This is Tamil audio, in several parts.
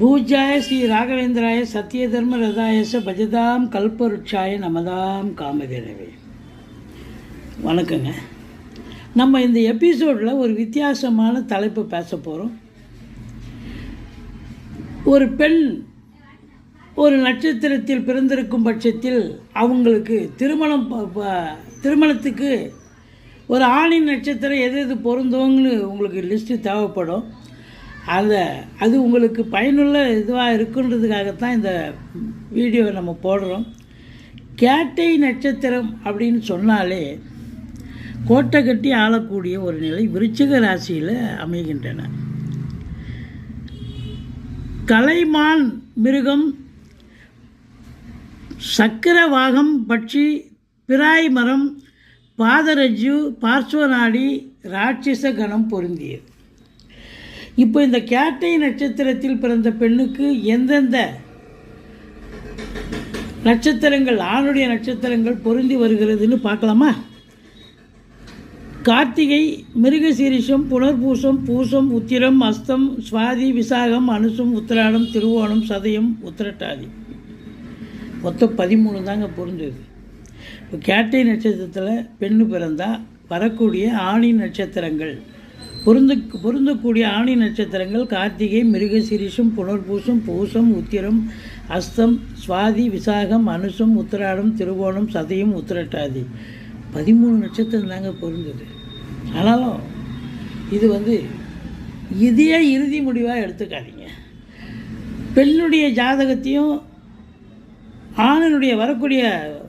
பூஜாய ஸ்ரீ ராகவேந்திராய சத்திய தர்ம ரதாயச பஜதாம் கல்பருட்சாய நமதாம் காமதேனவே. வணக்கங்க. நம்ம இந்த எபிசோடில் ஒரு வித்தியாசமான தலைப்பு பேச போகிறோம் ஒரு பெண் ஒரு நட்சத்திரத்தில் பிறந்திருக்கும் பட்சத்தில் அவங்களுக்கு திருமணம் ப- ப- திருமணத்துக்கு ஒரு ஆணின் நட்சத்திரம் எது எது பொருந்தோங்கன்னு உங்களுக்கு லிஸ்ட்டு தேவைப்படும். அதை அது உங்களுக்கு பயனுள்ள இதுவாக இருக்குன்றதுக்காகத்தான் இந்த வீடியோவை நம்ம போடுறோம். கேட்டை நட்சத்திரம் அப்படின்னு சொன்னாலே கோட்டை கட்டி ஆளக்கூடிய ஒரு நிலை விருச்சிக ராசியில் அமைகின்றன. கலைமான் மிருகம் சக்கரவாகம் பட்சி பிராய் மரம் பாதரஜு பார்ஸ்வநாடி ராட்சச கணம் பொருந்தியது. இப்போ இந்த கேட்டை நட்சத்திரத்தில் பிறந்த பெண்ணுக்கு எந்தெந்த நட்சத்திரங்கள் ஆணுடைய நட்சத்திரங்கள் பொருந்தி வருகிறதுன்னு பார்க்கலாமா? கார்த்திகை மிருகசீரிஷம் புனர்பூசம் பூசம் உத்திரம் அஸ்தம் சுவாதி விசாகம் அனுசம் உத்திராடம் திருவோணம் சதயம் உத்திரட்டாதி. மொத்தம் பதிமூணு தாங்க பொருந்தது. இப்போ கேட்டை நட்சத்திரத்தில் பெண்ணு பிறந்தால் வரக்கூடிய ஆணி நட்சத்திரங்கள் பொருந்து பொருந்தக்கூடிய ஆணி நட்சத்திரங்கள் கார்த்திகை மிருகசிரிஷம் புனர்பூசம் பூசம் உத்திரம் அஸ்தம் சுவாதி விசாகம் அனுசம் உத்திராடம் திருவோணம் சதயம் உத்திரட்டாதி. பதிமூணு நட்சத்திரம் தாங்க பொருந்தது. ஆனாலும் இது வந்து இதையே இறுதி முடிவாக எடுத்துக்காதீங்க. பெண்ணுடைய ஜாதகத்தையும் ஆணனுடைய வரக்கூடிய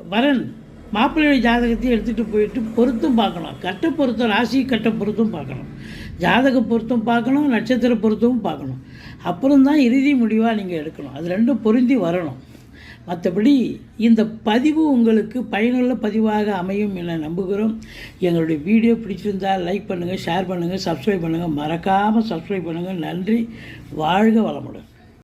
வரன் மாப்பிள்ளை ஜாதகத்தையும் எடுத்துகிட்டு போயிட்டு பொருத்தும் பார்க்கணும் கட்ட பொருத்தம் ராசி கட்ட பொருத்தும் பார்க்கணும் ஜாதக பொருத்தம் பார்க்கணும் நட்சத்திர பொருத்தமும் பார்க்கணும். அப்புறம் தான் இறுதி முடிவாக நீங்கள் எடுக்கணும். அது ரெண்டும் பொருந்தி வரணும். மற்றபடி இந்த பதிவு உங்களுக்கு பயனுள்ள பதிவாக அமையும் என நம்புகிறோம். எங்களுடைய வீடியோ பிடிச்சிருந்தால் லைக் பண்ணுங்கள் ஷேர் பண்ணுங்கள் சப்ஸ்கிரைப் பண்ணுங்கள் மறக்காமல் சப்ஸ்கிரைப் பண்ணுங்கள் நன்றி. வாழ்க வளமுடன்.